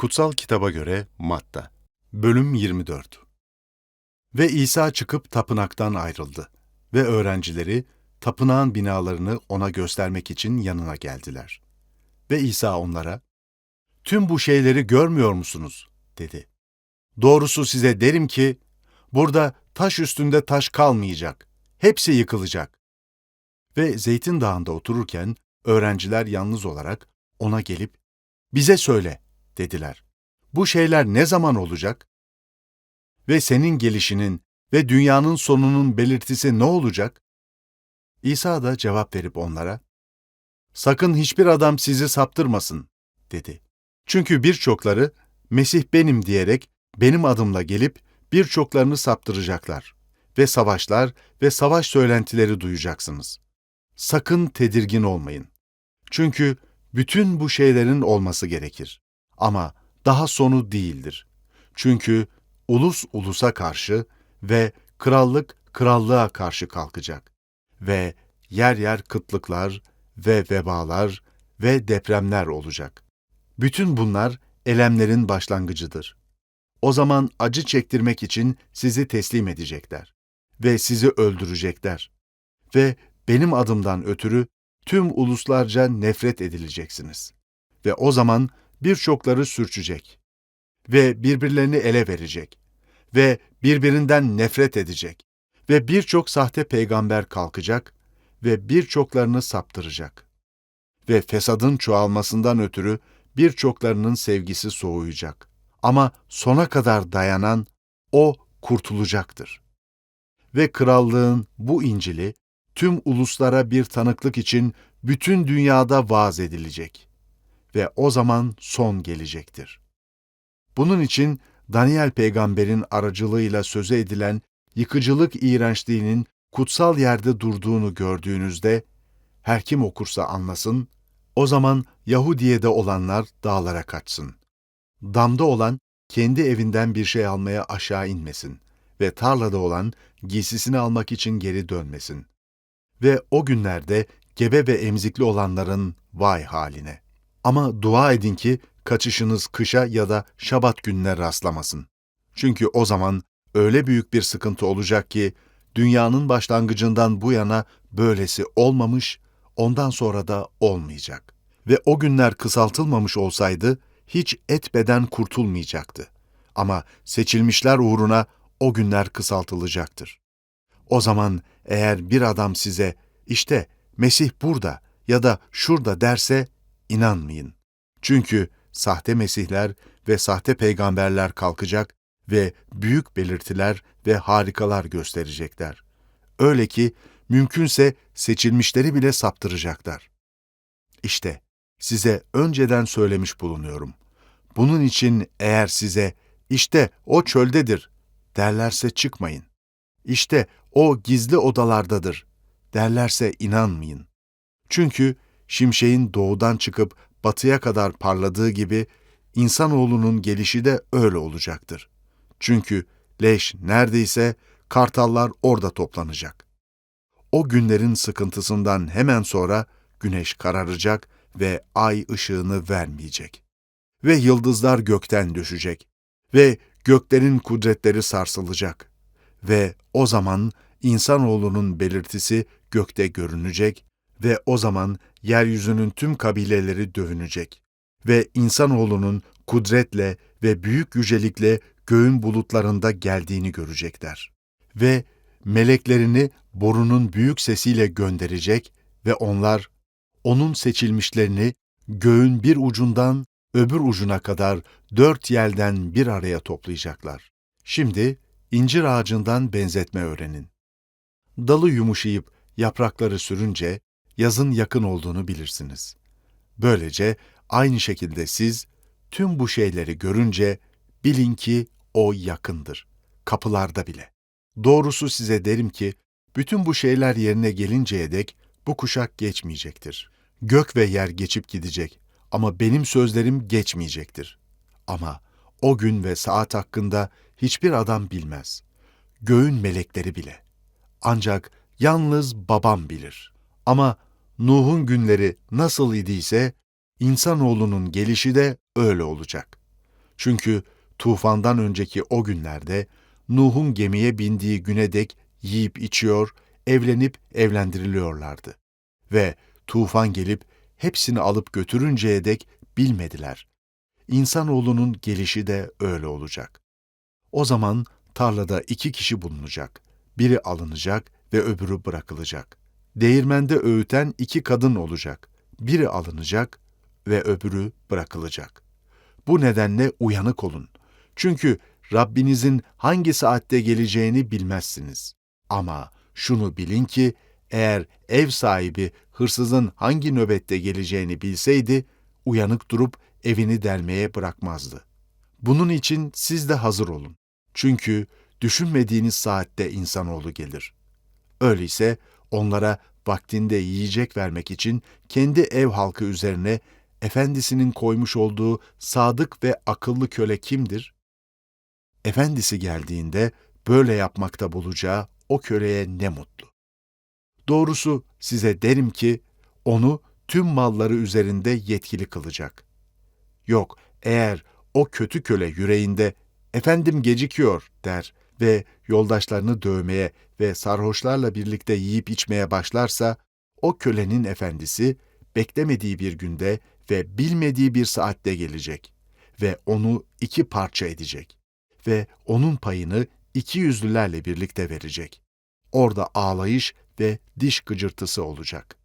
Kutsal Kitaba göre Matta Bölüm 24 Ve İsa çıkıp tapınaktan ayrıldı ve öğrencileri tapınağın binalarını ona göstermek için yanına geldiler. Ve İsa onlara, Tüm bu şeyleri görmüyor musunuz? dedi. Doğrusu size derim ki, burada taş üstünde taş kalmayacak, hepsi yıkılacak. Ve Zeytin Dağı'nda otururken öğrenciler yalnız olarak ona gelip, bize söyle, dediler. Bu şeyler ne zaman olacak? Ve senin gelişinin ve dünyanın sonunun belirtisi ne olacak? İsa da cevap verip onlara, Sakın hiçbir adam sizi saptırmasın, dedi. Çünkü birçokları, Mesih benim diyerek benim adımla gelip birçoklarını saptıracaklar ve savaşlar ve savaş söylentileri duyacaksınız. Sakın tedirgin olmayın. Çünkü bütün bu şeylerin olması gerekir. Ama daha sonu değildir. Çünkü ulus ulusa karşı ve krallık krallığa karşı kalkacak. Ve yer yer kıtlıklar ve vebalar ve depremler olacak. Bütün bunlar elemlerin başlangıcıdır. O zaman acı çektirmek için sizi teslim edecekler ve sizi öldürecekler. Ve benim adımdan ötürü tüm uluslarca nefret edileceksiniz. Ve o zaman birçokları sürçecek ve birbirlerini ele verecek ve birbirinden nefret edecek ve birçok sahte peygamber kalkacak ve birçoklarını saptıracak. Ve fesadın çoğalmasından ötürü birçoklarının sevgisi soğuyacak. Ama sona kadar dayanan o kurtulacaktır. Ve krallığın bu İncil'i tüm uluslara bir tanıklık için bütün dünyada vaaz edilecek. Ve o zaman son gelecektir. Bunun için Daniel peygamberin aracılığıyla söze edilen yıkıcılık iğrençliğinin kutsal yerde durduğunu gördüğünüzde, her kim okursa anlasın, o zaman Yahudiye'de olanlar dağlara kaçsın. Damda olan kendi evinden bir şey almaya aşağı inmesin ve tarlada olan giysisini almak için geri dönmesin. Ve o günlerde gebe ve emzikli olanların vay haline. Ama dua edin ki kaçışınız kışa ya da şabat gününe rastlamasın. Çünkü o zaman öyle büyük bir sıkıntı olacak ki dünyanın başlangıcından bu yana böylesi olmamış, ondan sonra da olmayacak. Ve o günler kısaltılmamış olsaydı hiç et beden kurtulmayacaktı. Ama seçilmişler uğruna o günler kısaltılacaktır. O zaman eğer bir adam size işte Mesih burada ya da şurada derse inanmayın. Çünkü sahte mesihler ve sahte peygamberler kalkacak ve büyük belirtiler ve harikalar gösterecekler. Öyle ki mümkünse seçilmişleri bile saptıracaklar. İşte size önceden söylemiş bulunuyorum. Bunun için eğer size işte o çöldedir derlerse çıkmayın. İşte o gizli odalardadır derlerse inanmayın. Çünkü şimşeğin doğudan çıkıp batıya kadar parladığı gibi insanoğlunun gelişi de öyle olacaktır. Çünkü leş neredeyse kartallar orada toplanacak. O günlerin sıkıntısından hemen sonra güneş kararacak ve ay ışığını vermeyecek. Ve yıldızlar gökten düşecek ve göklerin kudretleri sarsılacak. Ve o zaman insanoğlunun belirtisi gökte görünecek ve o zaman yeryüzünün tüm kabileleri dövünecek ve insanoğlunun kudretle ve büyük yücelikle göğün bulutlarında geldiğini görecekler. Ve meleklerini borunun büyük sesiyle gönderecek ve onlar onun seçilmişlerini göğün bir ucundan öbür ucuna kadar dört yelden bir araya toplayacaklar. Şimdi incir ağacından benzetme öğrenin. Dalı yumuşayıp yaprakları sürünce yazın yakın olduğunu bilirsiniz. Böylece aynı şekilde siz tüm bu şeyleri görünce bilin ki o yakındır, kapılarda bile. Doğrusu size derim ki, bütün bu şeyler yerine gelinceye dek bu kuşak geçmeyecektir. Gök ve yer geçip gidecek ama benim sözlerim geçmeyecektir. Ama o gün ve saat hakkında hiçbir adam bilmez. Göğün melekleri bile. Ancak yalnız babam bilir. Ama Nuh'un günleri nasıl idiyse, insanoğlunun gelişi de öyle olacak. Çünkü tufandan önceki o günlerde Nuh'un gemiye bindiği güne dek yiyip içiyor, evlenip evlendiriliyorlardı. Ve tufan gelip hepsini alıp götürünceye dek bilmediler. İnsanoğlunun gelişi de öyle olacak. O zaman tarlada iki kişi bulunacak. Biri alınacak ve öbürü bırakılacak. Değirmende öğüten iki kadın olacak. Biri alınacak ve öbürü bırakılacak. Bu nedenle uyanık olun. Çünkü Rabbinizin hangi saatte geleceğini bilmezsiniz. Ama şunu bilin ki eğer ev sahibi hırsızın hangi nöbette geleceğini bilseydi, uyanık durup evini delmeye bırakmazdı. Bunun için siz de hazır olun. Çünkü düşünmediğiniz saatte insanoğlu gelir. Öyleyse onlara vaktinde yiyecek vermek için kendi ev halkı üzerine efendisinin koymuş olduğu sadık ve akıllı köle kimdir? Efendisi geldiğinde böyle yapmakta bulacağı o köleye ne mutlu. Doğrusu size derim ki onu tüm malları üzerinde yetkili kılacak. Yok, eğer o kötü köle yüreğinde efendim gecikiyor der ve yoldaşlarını dövmeye ve sarhoşlarla birlikte yiyip içmeye başlarsa, o kölenin efendisi beklemediği bir günde ve bilmediği bir saatte gelecek ve onu iki parça edecek ve onun payını iki yüzlülerle birlikte verecek. Orada ağlayış ve diş gıcırtısı olacak.